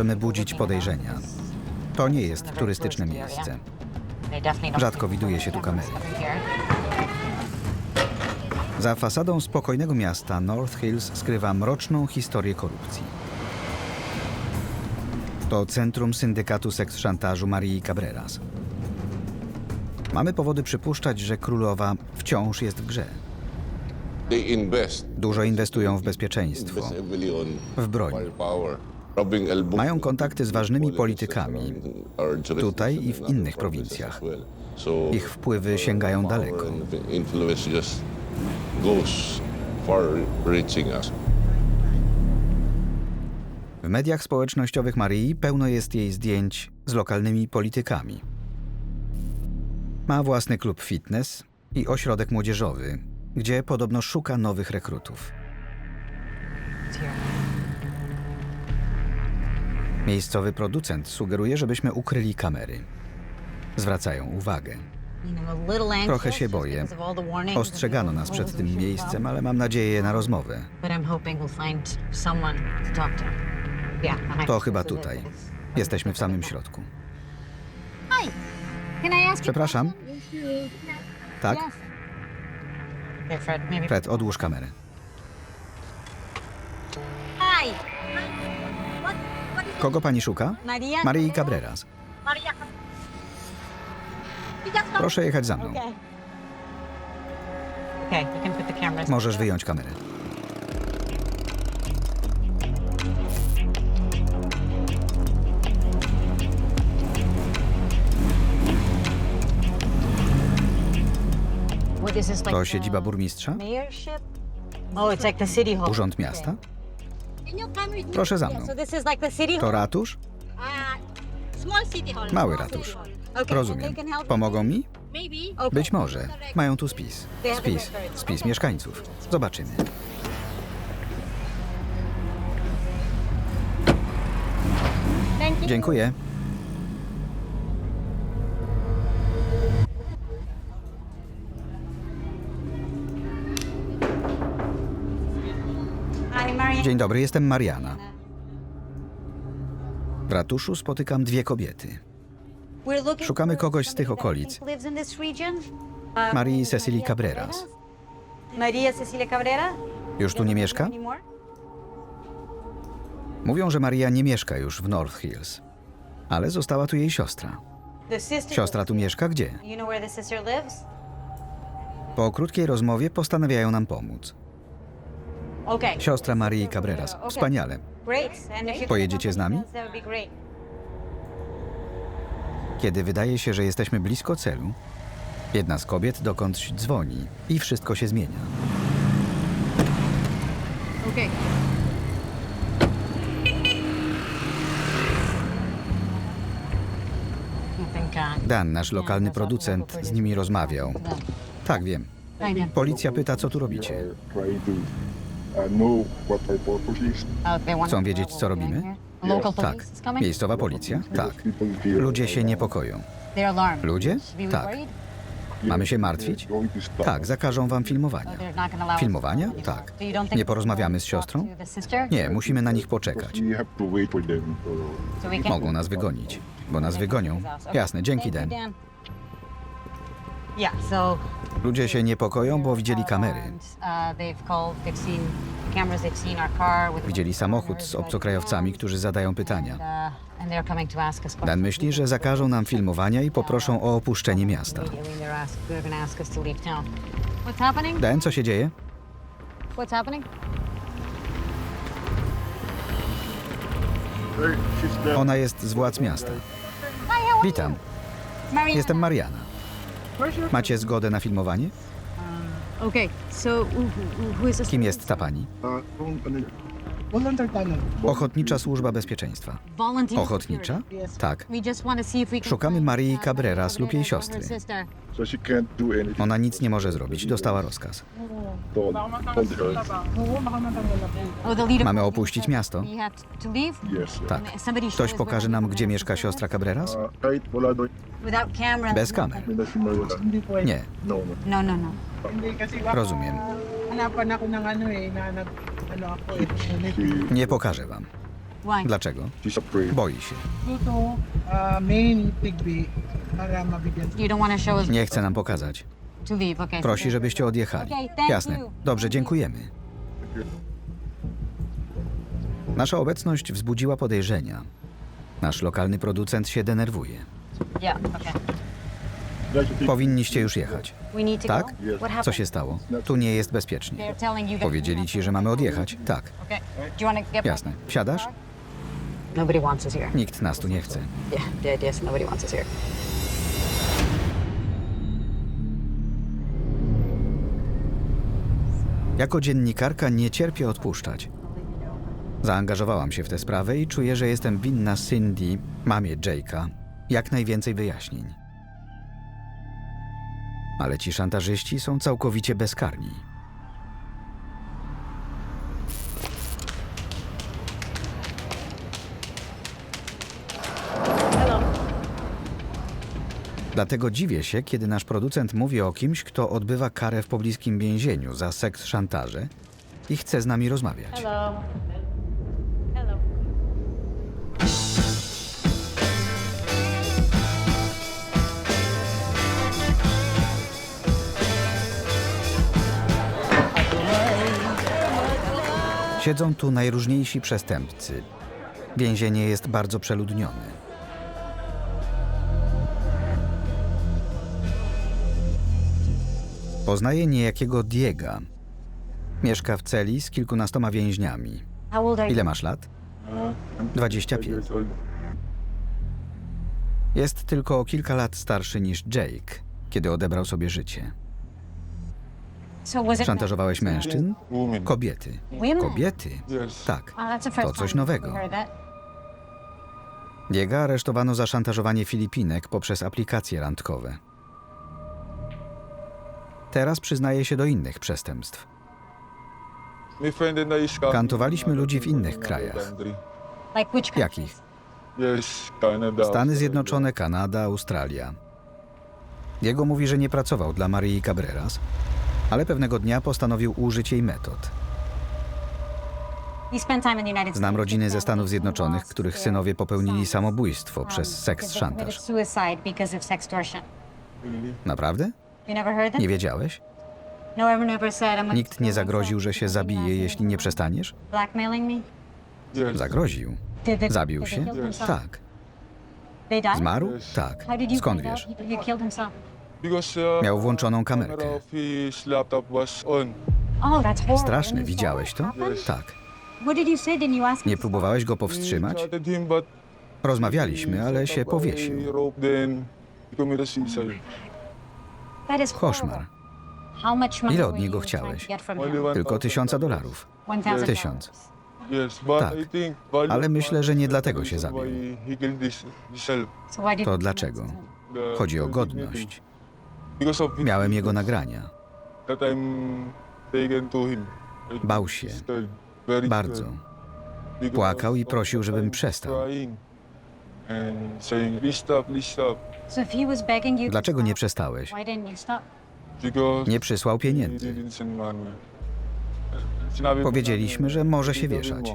możemy budzić podejrzenia. To nie jest turystyczne miejsce. Rzadko widuje się tu kamery. Za fasadą spokojnego miasta North Hills skrywa mroczną historię korupcji. To centrum syndykatu seks-szantażu Marii Cabreras. Mamy powody przypuszczać, że królowa wciąż jest w grze. Dużo inwestują w bezpieczeństwo, w broń. Mają kontakty z ważnymi politykami tutaj i w innych prowincjach. Ich wpływy sięgają power daleko. W mediach społecznościowych Marii pełno jest jej zdjęć z lokalnymi politykami. Ma własny klub fitness i ośrodek młodzieżowy, gdzie podobno szuka nowych rekrutów. Miejscowy producent sugeruje, żebyśmy ukryli kamery. Zwracają uwagę. Trochę się boję. Ostrzegano nas przed tym miejscem, ale mam nadzieję na rozmowę. To chyba tutaj. Jesteśmy w samym środku. Przepraszam. Tak? Fred, odłóż kamerę. Kogo pani szuka? Marii Cabreras. Proszę jechać za mną. Możesz wyjąć kamerę. To siedziba burmistrza? Urząd miasta? Proszę za mną. To ratusz? Mały ratusz. Rozumiem. Pomogą mi? Być może. Mają tu spis. Spis. Spis mieszkańców. Zobaczymy. Dziękuję. Dzień dobry, jestem Mariana. W ratuszu spotykam dwie kobiety. Szukamy kogoś z tych okolic. Marii Cecilii Cabreras. Maria Cecilia Cabrera? Już tu nie mieszka? Mówią, że Maria nie mieszka już w North Hills. Ale została tu jej siostra. Siostra tu mieszka gdzie? Po krótkiej rozmowie postanawiają nam pomóc. Siostra Marii Cabreras. Wspaniale. Pojedziecie z nami? Kiedy wydaje się, że jesteśmy blisko celu, jedna z kobiet dokądś dzwoni i wszystko się zmienia. Dan, nasz lokalny producent, z nimi rozmawiał. Tak, wiem. Policja pyta, co tu robicie. Chcą wiedzieć, co robimy? Tak. Miejscowa policja? Tak. Ludzie się niepokoją. Ludzie? Tak. Mamy się martwić? Tak, zakażą wam filmowania. Filmowania? Tak. Nie porozmawiamy z siostrą? Nie, musimy na nich poczekać. Mogą nas wygonić. Bo nas wygonią. Jasne, dzięki Dan. Ludzie się niepokoją, bo widzieli kamery. Widzieli samochód z obcokrajowcami, którzy zadają pytania. Dan myśli, że zakażą nam filmowania i poproszą o opuszczenie miasta. Dan, co się dzieje? Ona jest z władz miasta. Witam, jestem Mariana. Macie zgodę na filmowanie? Kim jest ta pani? Ochotnicza Służba Bezpieczeństwa. Ochotnicza? Tak. Szukamy Marii Cabreras lub jej siostry. Ona nic nie może zrobić, dostała rozkaz. Oh. Mamy opuścić miasto? Tak. Ktoś pokaże nam, gdzie mieszka siostra Cabreras? Uh. Bez kamer. Nie, No, no. No, rozumiem. Nie pokażę wam. Dlaczego? Boi się. Uh, Nie chce nam pokazać. Prosi, żebyście odjechali. Jasne. Dobrze, dziękujemy. Nasza obecność wzbudziła podejrzenia. Nasz lokalny producent się denerwuje. Yeah, okay. Powinniście już jechać. Tak? Co się stało? Tu nie jest bezpiecznie. Powiedzieli ci, że mamy odjechać? Tak, jasne. Wsiadasz? Nikt nas tu nie chce. Jako dziennikarka nie cierpię odpuszczać. Zaangażowałam się w tę sprawę i czuję, że jestem winna Cindy, mamie Jake'a, jak najwięcej wyjaśnień. Ale ci szantażyści są całkowicie bezkarni. Dlatego dziwię się, kiedy nasz producent mówi o kimś, kto odbywa karę w pobliskim więzieniu za seks szantaże i chce z nami rozmawiać. Hello. Siedzą tu najróżniejsi przestępcy. Więzienie jest bardzo przeludnione. Poznaję niejakiego Diega. Mieszka w celi z kilkunastoma więźniami. Ile masz lat? Uh, I'm 25. years old. Jest tylko o kilka lat starszy niż Jake, kiedy odebrał sobie życie. Szantażowałeś mężczyzn? Kobiety. Kobiety? Tak. First To coś nowego. Diega aresztowano za szantażowanie Filipinek poprzez aplikacje randkowe. Teraz przyznaje się do innych przestępstw. Kantowaliśmy ludzi w innych krajach. Jakich? Stany Zjednoczone, Kanada, Australia. Diego mówi, że nie pracował dla Marii Cabreras, ale pewnego dnia postanowił użyć jej metod. Znam rodziny ze Stanów Zjednoczonych, których synowie popełnili samobójstwo przez seks szantaż. Naprawdę? Nie wiedziałeś? No Nikt nie zagroził, że się zabije, jeśli nie przestaniesz? Zagroził. Zabił się? Tak. Zmarł? Tak. Skąd wiesz? Uh, Miał włączoną kamerkę. saw widziałeś to? Tak. Nie próbowałeś go powstrzymać? Rozmawialiśmy, ale się powiesił. Koszmar. Ile od niego chciałeś? Tylko tysiąca dolarów. Tysiąc. Tak. Ale myślę, że nie dlatego się zabił. To dlaczego? Chodzi o godność. Miałem jego nagrania. Bał się. Bardzo. Płakał i prosił, żebym przestał. Dlaczego nie przestałeś? Nie przysłał pieniędzy. Powiedzieliśmy, że może się "Gawin wieszać.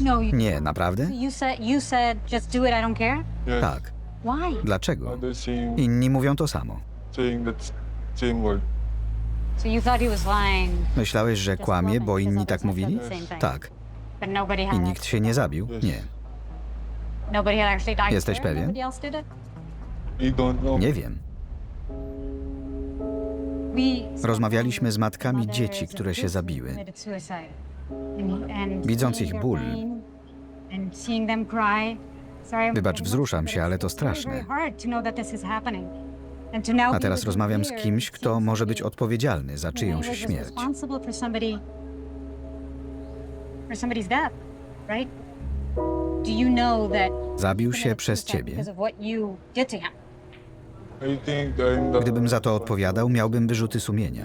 No, Nie, naprawdę? Tak. Why? Dlaczego? Inni mówią to samo. Myślałeś, że kłamie, bo inni tak mówili? Tak. I nikt się nie zabił? Nie. Jesteś pewien? Nie wiem. Rozmawialiśmy z matkami dzieci, które się zabiły. Widząc ich ból, Wybacz, wzruszam się, ale to straszne. A teraz rozmawiam z kimś, kto może być odpowiedzialny za czyjąś śmierć. Zabił się przez ciebie. Gdybym za to odpowiadał, miałbym wyrzuty sumienia.